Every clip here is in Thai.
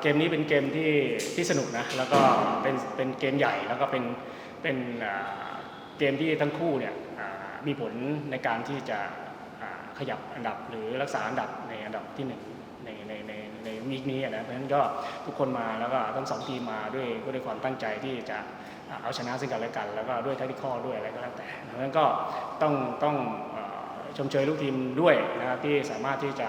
เกมนี้เป็นเกมที่ที่สนุกนะแล้วก็เป็นเป็นเกมใหญ่แล้วก็เป็นเป็นเกมที่ทั้งคู่เนี่ยมีผลในการที่จะขยับอันดับหรือรักษาอันดับในอันดับที่หนึ่งในในในในวีคนี้นะเพราะฉะนั้นก็ทุกคนมาแล้วก็ทั้งสองทีมมาด้วยด้วยความตั้งใจที่จะเอาชนะซึ่งกันและกัน แล้วก็ด้วยทักติคอด้วยอะไรก็แล้วแต่เพราะฉะนั้นก็ต้องต้องชมเชยลูกทีมด้วยนะครับที่สามารถที่จะ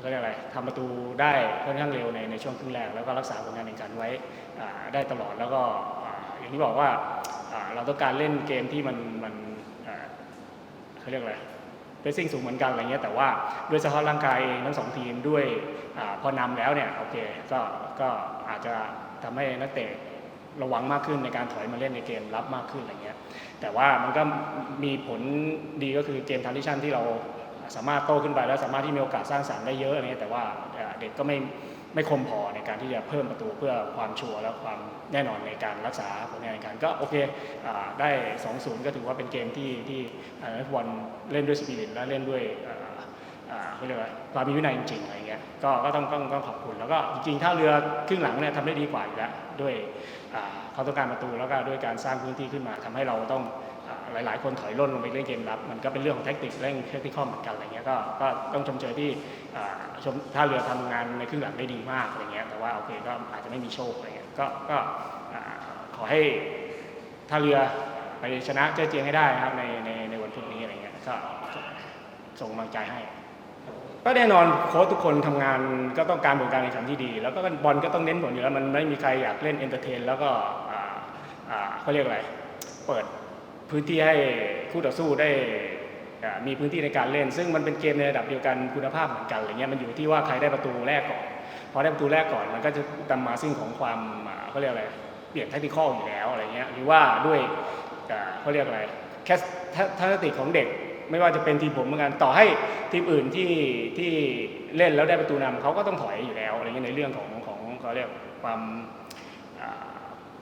เขาเรียกอะไรทำประตูได้ค่อนข้างเร็วในในช่วงครึ่งแรกแล้วก็รักษาผลงานแข่งขันไว้ได้ตลอดแล้วก็อย่างที่บอกว่าเราต้องการเล่นเกมที่มันมันเขาเรียกอะไรเ e สซิ่งสูงเหมือนกันอะไรเงี้ยแต่ว่าด้วยสภาพร่างกายเองทั้งสองทีมด้วยอพอนำแล้วเนี่ยโอเคก็ก็อาจจะทำให้นักเตะระวังมากขึ้นในการถอยมาเล่นในเกมรับมากขึ้นอะไรเงี้ยแต่ว่ามันก็มีผลดีก็คือเกมทาร์ i ชันที่เรา สามารถโตขึ้นไปแล้วสามารถที่มีโอกาสสร้างสรรค์ได้เยอะอะไรเงี้ยแต่ว่าเด็กก็ไม่ไม่คมพอในการที่จะเพิ่มประตูเพื่อความชัวร์และความแน่นอนในการรักษาผลงานในการก็โอเคอได้ 2-0 ก็ถือว่าเป็นเกมที่ที่นักบอลเล่นด้วยสปิริตและเล่นด้วยเขาเรียกว่าความมีวินัยจริงๆอะไรเงี้ยก็ก็ต้องต้องต้องขอบคุณ แล้วก็จริงๆ ถ้าเรือครึ่งหลังเนี่ยทำได้ดีกว่าอยู่แล้วด้วยเขาต้องการประตูแล้วก็ด้วยการสร้างพื้นที่ขึ้นมาทำให้เราต้อง หลาย ๆ คนถอยร่นลงไปเล่นเกมรับ มันก็เป็นเรื่องของแท็กติกเล่นเทคนิคเหมือนกันอะไรเงี้ยก็ก็ต้องชมเชยที่ชมท่าเรือทำงานในครึ่งหลังได้ดีมากอะไรเงี้ยแต่ว่าโอเคก็อาจจะไม่มีโชคอะไรเงี้ยก็ก็ขอให้ท่าเรือไปชนะเจ้าเจียงให้ได้นะครับในในในวันพรุ่งนี้อะไรเงี้ยก็ส่งกำลังใจให้ก็แน่นอนโค้ชทุกคนทำงานก็ต้องการผลการแข่งขันที่ดี แล้วก็บอลก็ต้องเน้นผลอยู่แล้วมันไม่มีใครอยากเล่นเอนเตอร์เทน แล้วก็อ่าอ่าเขาเรียกอะไร เปิด พื้นที่ให้คู่ต่อสู้ได้มีพื้นที่ในการเล่น ซึ่งมันเป็นเกมในระดับเดียวกันคุณภาพเหมือนกันอะไรเงี้ยมันอยู่ที่ว่าใครได้ประตูแรกก่อนพอได้ประตูแรกก่อนมันก็จะตามมาซึ่งของความเขาเรียกอะไรเปลี่ยนแทคติคอลอยู่แล้วอะไรเงี้ยหรือว่าด้วยเขาเรียกอะไรแค่ทัศนคติของเด็กไม่ว่าจะเป็นทีมผมเหมือนกันต่อให้ทีมอื่นที่ที่เล่นแล้วได้ประตูนำเขาก็ต้องถอยอยู่แล้วอะไรเงี้ยในเรื่องของของเขาเรียกความ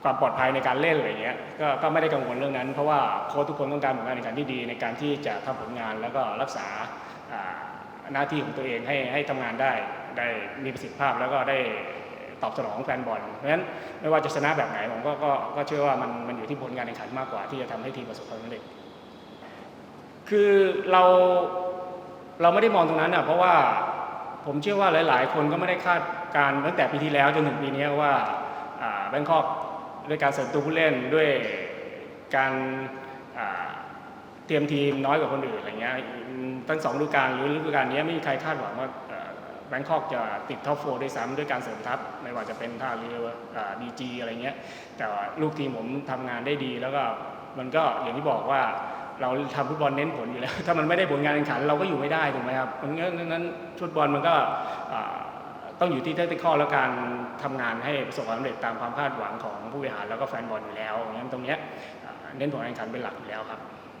ความปลอดภัยในการเล่นอะไรเงี้ยก็ก็ไม่ได้กังวลเรื่องนั้น เพราะว่าโค้ชทุกคนต้องการผลงานในการที่ดีในการที่จะทำผลงานแล้วก็รักษาหน้าที่ของตัวเองให้ให้ทำงานได้ได้มีประสิทธิภาพแล้วก็ได้ตอบสนองแฟนบอลเพราะฉะนั้นไม่ว่าจะชนะแบบไหนผมก็ก็ก็เชื่อว่ามันมันอยู่ที่ผลงานแข่งขันมากกว่าที่จะทำให้ทีมประสบความสำเร็จคือเราเราไม่ได้มองตรงนั้นอะเพราะว่าผมเชื่อว่าหลาย ๆ คนก็ไม่ได้คาดการตั้งแต่ปีที่แล้วจนถึงปีนี้ว่าแบงคอก ด้วยการเสริมตัวผู้เล่นด้วยการเตรียมทีมน้อยกว่าคนอื่นอะไรเงี้ยตั้งสองฤดูกาลหรือฤดูกาลนี้ไม่มีใครคาดหวังว่าแบงคอกจะติดท็อปโฟด้วยซ้ำด้วยการเสริมทัพไม่ว่าจะเป็นท่าเรือบีจีอะไรเงี้ยแต่ว่าลูกทีมผมทำงานได้ดีแล้วก็มันก็อย่างที่บอกว่าเราทำฟุตบอลเน้นผลอยู่แล้ว ถ้ามันไม่ได้ผลงานแข่งขันเราก็อยู่ไม่ได้ถูกไหมครับงั้นงั้นฟุตบอลมันก็ ต้องอยู่ที่เทคนิคและการทำงานให้ประสบความสำเร็จตามความคาดหวังของผู้บริหารแล้วก็แฟนบอลอยู่แล้วงั้นตรงเนี้ยเน้นผลการแข่งขันเป็นหลักอยู่แล้วครับ